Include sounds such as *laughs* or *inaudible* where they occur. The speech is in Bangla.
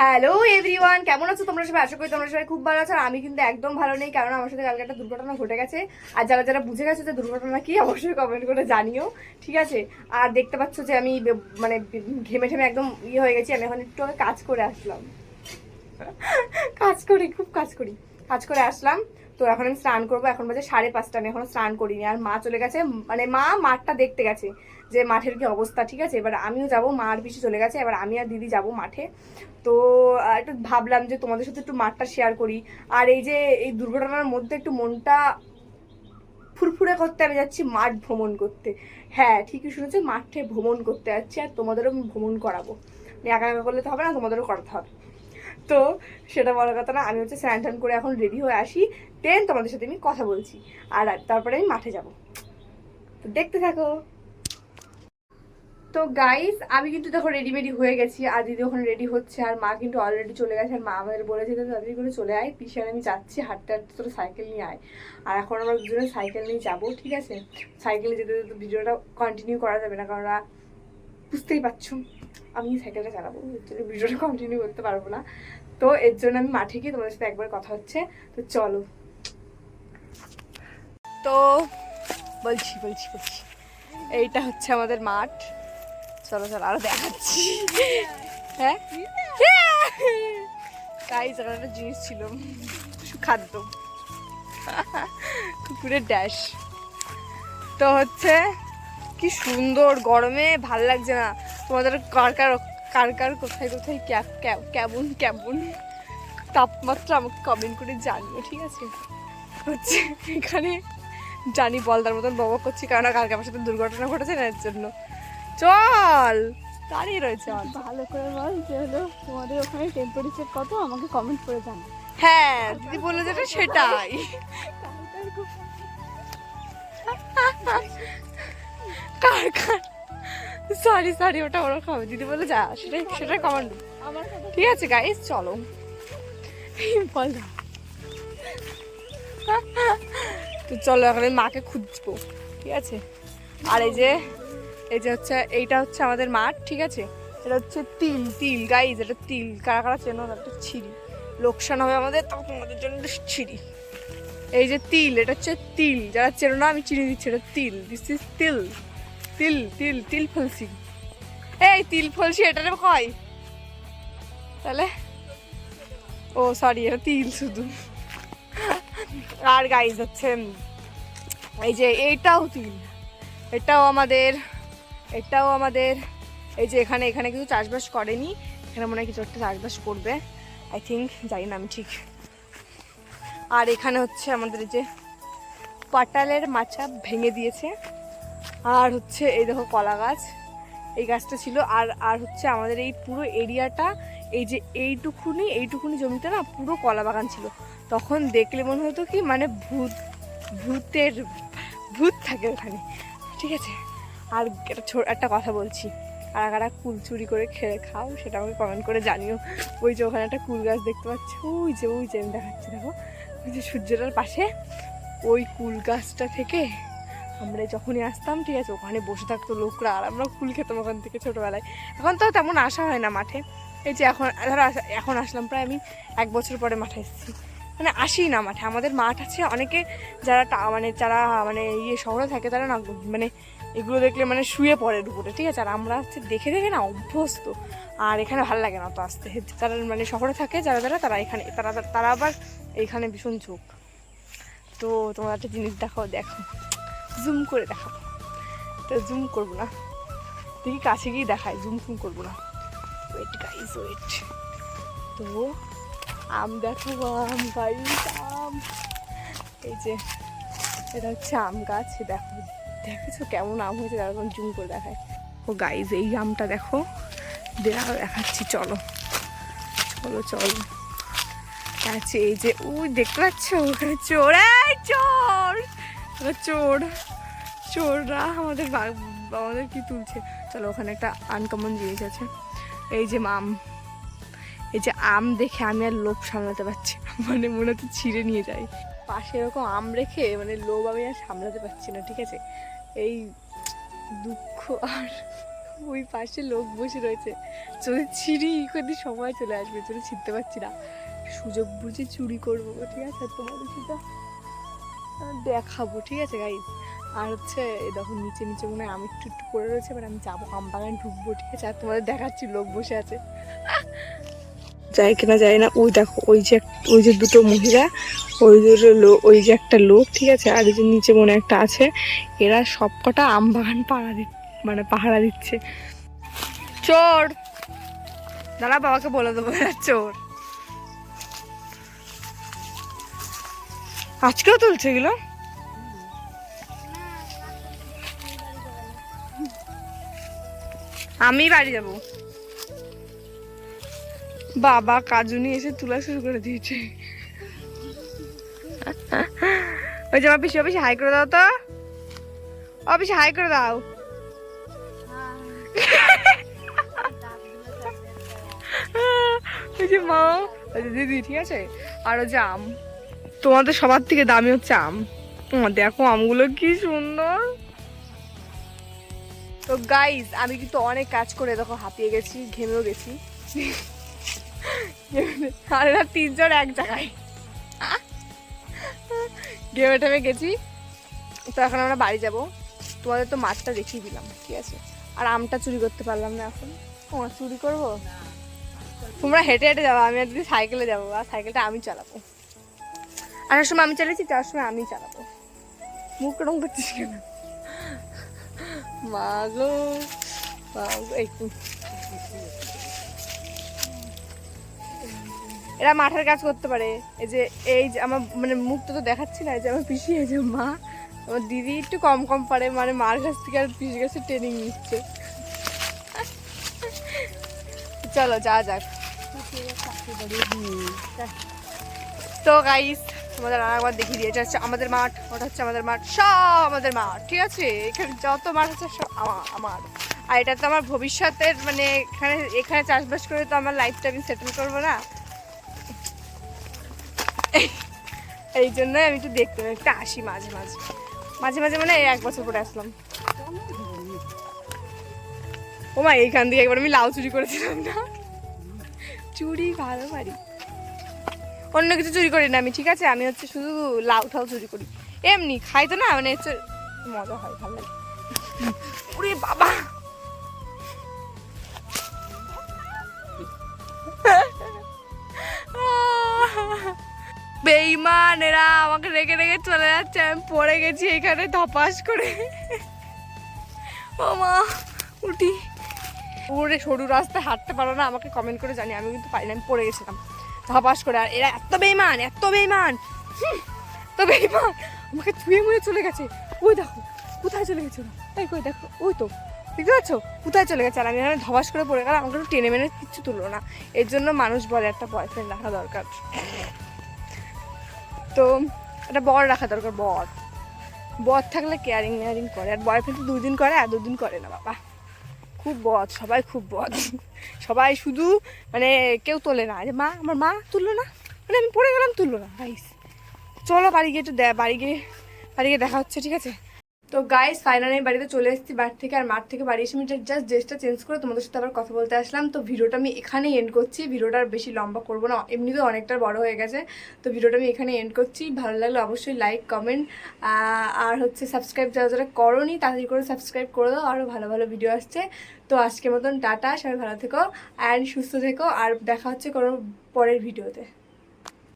হ্যালো এভরিওয়ান কেমন আছো? তোমরা সবাই আশা করি তোমরা সবাই খুব ভালো আছো। আর আমি কিন্তু একদম ভালো নেই, কারণ আমার সাথে কালকে একটা দুর্ঘটনা ঘটে গেছে। আর যারা যারা বুঝে গেছে যে দুর্ঘটনা কি, অবশ্যই কমেন্ট করে জানিও। ঠিক আছে? আর দেখতে পাচ্ছ যে আমি মানে ঘেমে ঠেমে একদম ইয়ে হয়ে গেছি। আমি এখন একটু কাজ করে আসলাম। কাজ করি, খুব কাজ করি। কাজ করে আসলাম। তো এখন আমি স্নান করব। এখন বাজে সাড়ে পাঁচটা। আমি এখনও স্নান করিনি। আর মা চলে গেছে। মানে মা মাঠটা দেখতে গেছে। যে মাঠের কি অবস্থা, ঠিক আছে? এবার আমিও যাব, মা আর পিছু চলে গেছে, এবার আমি আর দিদি যাব মাঠে। তো একটু ভাবলাম যে তোমাদের সাথে একটু মাঠটা শেয়ার করি। আর এই যে, এই দুর্ঘটনার মধ্যে একটু মনটা ফুরফুরে করতে আমি যাচ্ছি মাঠ ভ্রমণ করতে। হ্যাঁ ঠিকই শুনেছি, মাঠে ভ্রমণ করতে যাচ্ছি, আর তোমাদেরও আমি ভ্রমণ করাবো। মানে একা একা করলে তো হবে না, তোমাদেরও করাতে হবে। তো, সেটা বলার কথা না, আমি হচ্ছে স্নান টান করে এখন রেডি হয়ে আসি দেন তোমাদের সাথে আমি কথা বলছি। আর তারপরে আমি মাঠে যাব। তো দেখতে থাকো। তো গাইস আমি কিন্তু দেখো রেডিমেডি হয়ে গেছি। আর দিদি ওখানে রেডি হচ্ছে, আর মা কিন্তু অলরেডি চলে গেছে, আর মা আমাদের বলেছে যে, তাড়াতাড়ি করে চলে আয় পিছিয়ে আমি যাচ্ছি, হাঁটতে হাঁটতে তোর সাইকেল নিয়ে আয়। আর এখন আমরা দুজনে সাইকেল নিয়ে যাব, ঠিক আছে? সাইকেলে যেতে যেতে ভিডিওটা কন্টিনিউ করা যাবে না, কারণ বুঝতেই পারছ, আমি সাইকেলটা চালাবো। এর ভিডিওটা কন্টিনিউ করতে পারব না। তো এর জন্য আমি মাঠে গিয়ে তোমাদের সাথে একবার কথা হচ্ছে। তো চলো। তো বলছি বলছি বলছি। এইটা হচ্ছে আমাদের মাঠ। চলো চলো, আরও দেখাচ্ছি। হ্যাঁ? তাই একটা জিনিস ছিল খাদ্য কুকুরের ড্যাশ তো হচ্ছে, কি সুন্দর গরমে, ভালো লাগছে না। তোমাদের কার কার কার কার, কোথায় কোথায় কেমন কেমন? তাপমাত্রা আমাকে কমেন্ট করে জানিও, ঠিক আছে? হচ্ছে, এখানে জানি বলদার মতন বক করছি কারণ কালকে আমার সাথে দুর্ঘটনা ঘটেছে না এর জন্য। চল। দাঁড়িয়ে রয়েছে ভালো করে বল যে হলো তোমাদের ওখানে টেম্পারেচার কত? আমাকে কমেন্ট করে জানা হ্যাঁ দিদি বলল যেটা সেটাই। কার কার? সরি সরি ওটা ওরা খাবে। দিদি বলে যা সেটাই সেটাই কমান্ড আমার ঠিক আছে গাইস চলো। বল। তো চলো এখন মাকে খুঁজবো। ঠিক আছে? আর এই যে এই যে হচ্ছে, এইটা হচ্ছে আমাদের মাঠ, ঠিক আছে? এটা হচ্ছে তিল তিল গাইজ এটা তিল। কারা কারা চেনো? একটা ছিঁড়ি লোকসান হবে আমাদের, তখন তোমাদের জন্য ছিঁড়ি এই যে তিল, এটা হচ্ছে তিল। যারা চেনো না, আমি চিনি দিচ্ছি, এটা তিল। দিস ইজ তিল। তিল তিল তিল ফলসি। এই তিল ফলসি, এটা কয় তাহলে? ও সরি এটা তিল শুধু। আর গাইজ হচ্ছে, এই যে এইটাও তিল। এটাও আমাদের এটাও আমাদের, এই যে এখানে এখানে কিছু চাষবাস করেনি। এখানে মনে হয় কিছু একটা চাষবাস করবে। আই থিঙ্ক জানি না আমি ঠিক। আর এখানে হচ্ছে আমাদের যে পাটালের মাচা ভেঙে দিয়েছে। আর হচ্ছে এই দেখো কলা গাছ, এই গাছটা ছিল। আর আর হচ্ছে আমাদের এই পুরো এরিয়াটা, এই যে এইটুকুনি এইটুকুনি জমিতে না পুরো কলা বাগান ছিল। তখন দেখলে মনে হতো কি মানে ভূত, ভূতের, ভূত থাকে ওখানে। ঠিক আছে? আর একটা ছোট একটা কথা বলছি। কারা কারা কুল চুরি করে খেয়ে খাও, সেটা আমাকে কমেন্ট করে জানিও। ওই যে ওখানে একটা কুল গাছ দেখতে পাচ্ছি? ওই যে ওই যে আমি দেখাচ্ছি, দেখো। ওই যে সূর্যটার পাশে। ওই কুল গাছটা থেকে আমরা যখনই আসতাম, ঠিক আছে, ওখানে বসে থাকতো লোকরা, আর আমরা কুল খেতাম ওখান থেকে ছোটোবেলায়। এখন তো তেমন আসা হয় না মাঠে। এই যে এখন ধরো এখন আসলাম, প্রায় আমি এক বছর পরে মাঠে এসেছি। মানে আসি না মাঠে। আমাদের মাঠ আছে, অনেকে যারা মানে যারা মানে ইয়ে শহরে থাকে, তারা না মানে এগুলো দেখলে মানে শুয়ে পড়ে দুপুরে, ঠিক আছে? আর আমরা হচ্ছে দেখে দেখে না অভ্যস্ত। আর এখানে ভালো লাগে না তো আসতে। যারা মানে শহরে থাকে, যারা যারা, তারা এখানে, তারা তারা আবার এইখানে ভীষণ ঝোঁক তো তোমার একটা জিনিস দেখাও, দেখো। জুম করে দেখাও। তো জুম করব না। দেখি কাছে গিয়ে দেখাই, জুম ফুম করব না। ওয়েট গাইজ ওয়েট তো আম দেখো, আম গাইজ আম। এই যে, এটা হচ্ছে আম গাছ, দেখো। দেখেছ কেমন আম হয়েছে এখন জুম করে দেখায়। ও গাইজ এই আমটা দেখো। দেখা দেখাচ্ছি, চলো। চলো চলো। আছে এই যে ওই দেখতে পাচ্ছ? ওখানে চোর চোর! চোর। চোররা আমাদের আমাদের কি তুলছে? চলো, ওখানে একটা আনকমন জিনিস আছে। এই যে আম এই যে আম দেখে আমি আর লোভ সামলাতে পারছি। *laughs* মানে মনে হচ্ছে ছিঁড়ে নিয়ে যাই। পাশে এরকম আম রেখে মানে লোভ আমি আর সামলাতে পারছি না, ঠিক আছে? এই দুঃখ আর ওই পাশে লোক বসে রয়েছে। চলে ছিঁড়ি কদি সময় চলে আসবে চলে ছিঁড়তে পারছি না। সুযোগ বুঝে চুরি করব, ঠিক আছে? তোমাদের সেটা দেখাবো, ঠিক আছে গাইজ আর হচ্ছে দেখো, নিচে নিচে মনে হয় আমি একটু একটু পড়ে রয়েছে এবার আমি যাব, আম বাগান ঢুকবো, ঠিক আছে? আর তোমাদের দেখাচ্ছি, লোক বসে আছে। যাই কিনা যায় না, ওই দেখো, ওই যে ওই যে দুটো মহিলা, ওই দুটো লোক ওই যে একটা লোক, ঠিক আছে? আর যে নিচে মনে একটা আছে। এরা সবকটা আম বাগান পাহারা দি মানে পাহারা দিচ্ছে। চোর! দাদা বাবাকে বলে দেবো এরা চোর। আজকেও তুলছে এগুলো? আমি বাড়ি যাব। বাবা কাজু নিয়ে এসে তোলা শুরু করে দিয়েছে। ওই যে পিসি, অফিসে হাই করে দাও তো। অফিসে হাই করে দাও। ওই যে মা, ওই যে দিদি, ঠিক আছে? আর ওই যে আম। তোমাদের সবার থেকে দামি হচ্ছে আম। দেখো আমগুলো কি সুন্দর। তো গাইজ আমি কিন্তু অনেক কাজ করে দেখো, হাঁপিয়ে গেছি, ঘেমেও গেছি। *laughs* আর এরা তিনজন এক জায়গায়। ঘেমে টেমে গেছি। তো এখন আমরা বাড়ি যাব। তোমাদের তো মাছটা দেখিয়ে দিলাম ঠিক আছে? আর আমটা চুরি করতে পারলাম না এখন। ও চুরি করব? তোমরা হেঁটে হেঁটে যাব আমি আর দিদি সাইকেলে যাব আর সাইকেলটা আমি চালাবো। আসার সময় আমি চালিয়েছি যাওয়ার সময় আমি চালাবো। মুখ রং করছিস কেন? মা গো মা গো, এই এরা মাঠের কাজ করতে পারে। এই যে এই যে আমার মানে মুখটা তো দেখাচ্ছি না, এই যে আমার পিসি, এই যে মা, আমার দিদি একটু কম কম পারে মানে মার কাছ থেকে আর পিসির কাছে ট্রেনিং নিচ্ছে। চলো যা যাক। তো গাইস তোমাদের আর একবার দেখিয়ে দিয়েছে হচ্ছে আমাদের মাঠ, ওটা হচ্ছে আমাদের মাঠ, সব আমাদের মাঠ, ঠিক আছে? এখানে যত মাঠ আছে, সব আমার আমার। আর এটা তো আমার ভবিষ্যতের মানে এখানে এখানে চাষবাস করে তো আমার লাইফটা আমি সেটেল করব না। এই- জন্যই আমি একটু দেখতে একটু আসি মাঝে মাঝে। মাঝে মাঝে মানে এক বছর পরে আসলাম। ও মা, এইখান থেকে একবার আমি লাউ চুরি করেছিলাম না? চুরি ভালো পারি অন্য কিছু চুরি করি না আমি, ঠিক আছে? আমি হচ্ছে শুধু লাউ ঠাউ চুরি করি। এমনি, খাই তো না মানে হচ্ছে মজা হয়, ভালো লাগে। ওরে বাবা! বেইমান এরা আমাকে রেগে রেখে চলে যাচ্ছে, আমি পড়ে গেছি এখানে ধপাস করে। ও মা উঠি। ওরে সরু রাস্তায় হাঁটতে পারো না, আমাকে কমেন্ট করে জানি আমি কিন্তু পারি না, আমি পড়ে গেছিলাম ধপাস করে। আর এরা এত বেইমান এত বেইমান। তো বেইমান। আমাকে ছুঁয়ে মুয়ে চলে গেছে। ওই দেখো, কোথায় চলে গেছে এই কই, দেখো, ওই তো, দেখতে পাচ্ছ? কোথায় চলে গেছে? আর আমি এখানে ধবাস করে পড়ে গেলাম, আমাকে টেনে মেনে কিচ্ছু তুললো না। এর জন্য মানুষ বলে একটা বয়ফ্রেন্ড রাখা দরকার। তো একটা বর রাখা দরকার, বর। বর থাকলে কেয়ারিং মেয়ারিং করে। আর বয়ফ্রেন্ড দুদিন করে, আর দুদিন করে না, বাবা। খুব বদ, সবাই খুব বদ। সবাই শুধু মানে কেউ তোলে না। যে মা, আমার মা তুললো না? মানে আমি পড়ে গেলাম, তুললো না। ভাইস চলো বাড়ি গিয়ে একটু দে- বাড়ি গিয়ে বাড়ি গিয়ে দেখা হচ্ছে, ঠিক আছে? তো গাইস ফাইনালি আমি বাড়িতে চলে এসেছি বাড়ি থেকে আর মাঠ থেকে বাড়ি এসে আমি জাস্ট ড্রেসটা চেঞ্জ করে তোমাদের সাথে আবার কথা বলতে আসলাম। তো ভিডিওটা আমি এখানেই এন্ড করছি। ভিডিওটা আর বেশি লম্বা করব না, এমনিতেও অনেকটা বড় হয়ে গেছে। তো ভিডিওটা আমি এখানে এন্ড করছি। ভালো লাগলে অবশ্যই লাইক কমেন্ট আর হচ্ছে সাবস্ক্রাইব যারা যারা করোনি, তাড়াতাড়ি করে সাবস্ক্রাইব করে দাও। আরও ভালো ভালো ভিডিও আসছে। তো আজকের মতন টাটা, সবাই ভালো থেকো অ্যান্ড সুস্থ থেকো। আর দেখা হচ্ছে কোনো পরের ভিডিওতে